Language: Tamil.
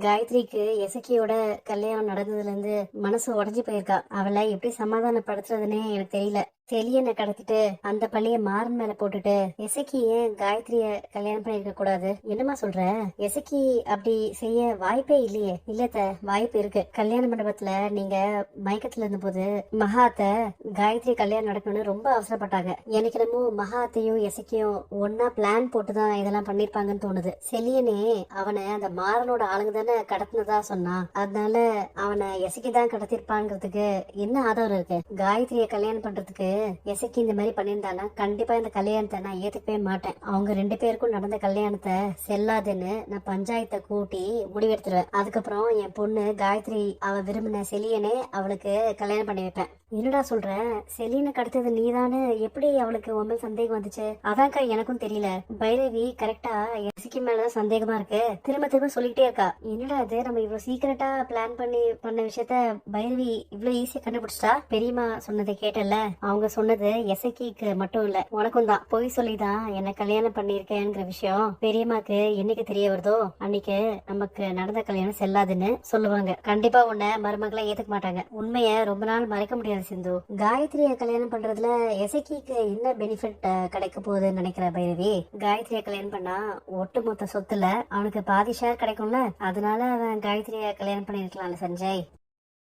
காயத்ரிக்கு எசக்கியோட கல்யாணம் நடந்ததுல இருந்து மனசு உடஞ்சி போயிருக்கா. அவளை எப்படி சமாதானப்படுத்துறதுன்னே எனக்கு தெரியல. செலியனை கடத்திட்டு அந்த பள்ளிய மாறன் மேல போட்டுட்டு எசக்கி ஏன் காயத்ரிய கல்யாணம் பண்ணிருக்க கூடாது. என்னமா சொல்ற? எசக்கி அப்படி செய்ய வாய்ப்பே இல்லையே. இல்லத்த வாய்ப்பு இருக்கு. கல்யாண மண்டபத்துல நீங்க மயக்கத்துல இருந்தபோது மகாத்த காயத்ரி கல்யாணம் நடக்கணும்னு ரொம்ப அவசரப்பட்டாங்க. எனக்கு என்னமோ மகாத்தையும் எசக்கியும் ஒன்னா பிளான் போட்டுதான் இதெல்லாம் பண்ணிருப்பாங்கன்னு தோணுது. செலியனே அவனை அந்த மாறனோட ஆளுங்க தானே கடத்தினதா சொன்னான் அதனால அவனை எசக்கி தான் கடத்திருப்பாங்கிறதுக்கு என்ன ஆதாரம் இருக்கு? காயத்ரிய கல்யாணம் பண்றதுக்கு எசைக்கு இந்த மாதிரி பண்ணியிருந்தானா? கண்டிப்பா இந்த கல்யாணத்தை நான் ஏத்துக்கவே மாட்டேன். அவங்க ரெண்டு பேருக்கும் நடந்த கல்யாணத்தை செல்லாதுன்னு நான் பஞ்சாயத்தை கூட்டி முடிவெடுத்துருவேன். அதுக்கப்புறம் என் பொண்ணு காயத்ரி அவ விரும்பின செலியனே அவளுக்கு கல்யாணம் பண்ணி வைப்பேன். என்னடா சொல்ற? செலியனை கடத்தது நீதானு? எப்படி அவளுக்கு உன் சந்தேகம் வந்துச்சு? அதான்க்கா எனக்கும் தெரியல. பைரவி கரெக்டா எசிக்கு மேலதான் சந்தேகமா இருக்கு. திரும்ப திரும்ப சொல்லிட்டே இருக்கா. என்னடா இது? நம்ம இவ்வளவு சீக்கிரட்டா பிளான் பண்ணி பண்ண விஷயத்த பைரவி இவ்வளவு ஈஸியா கண்டுபிடிச்சிட்டா? பெரியம்மா சொன்னதை கேட்டல அவங்க அவங்க சொன்னது எசக்கிக்கு மட்டும் இல்ல உனக்கும் தான். பொய் சொல்லிதான் என்ன கல்யாணம் பண்ணிருக்கேங்கிற விஷயம் பெரியம்மாக்கு என்னைக்கு தெரிய வருதோ அன்னைக்கு நமக்கு நடந்த கல்யாணம் செல்லாதுன்னு சொல்லுவாங்க. கண்டிப்பா உன்னை மருமகளை ஏத்துக்க மாட்டாங்க. உண்மைய ரொம்ப நாள் மறைக்க முடியாது சிந்து. காயத்ரிய கல்யாணம் பண்றதுல எசக்கிக்கு என்ன பெனிஃபிட் கிடைக்க போகுதுன்னு நினைக்கிற பைரவி? காயத்ரிய கல்யாணம் பண்ணா ஒட்டுமொத்த சொத்துல அவனுக்கு பாதி ஷேர் கிடைக்கும்ல? அதனால அவன் காயத்ரிய கல்யாணம் பண்ணிருக்கலாம்ல சஞ்சய்.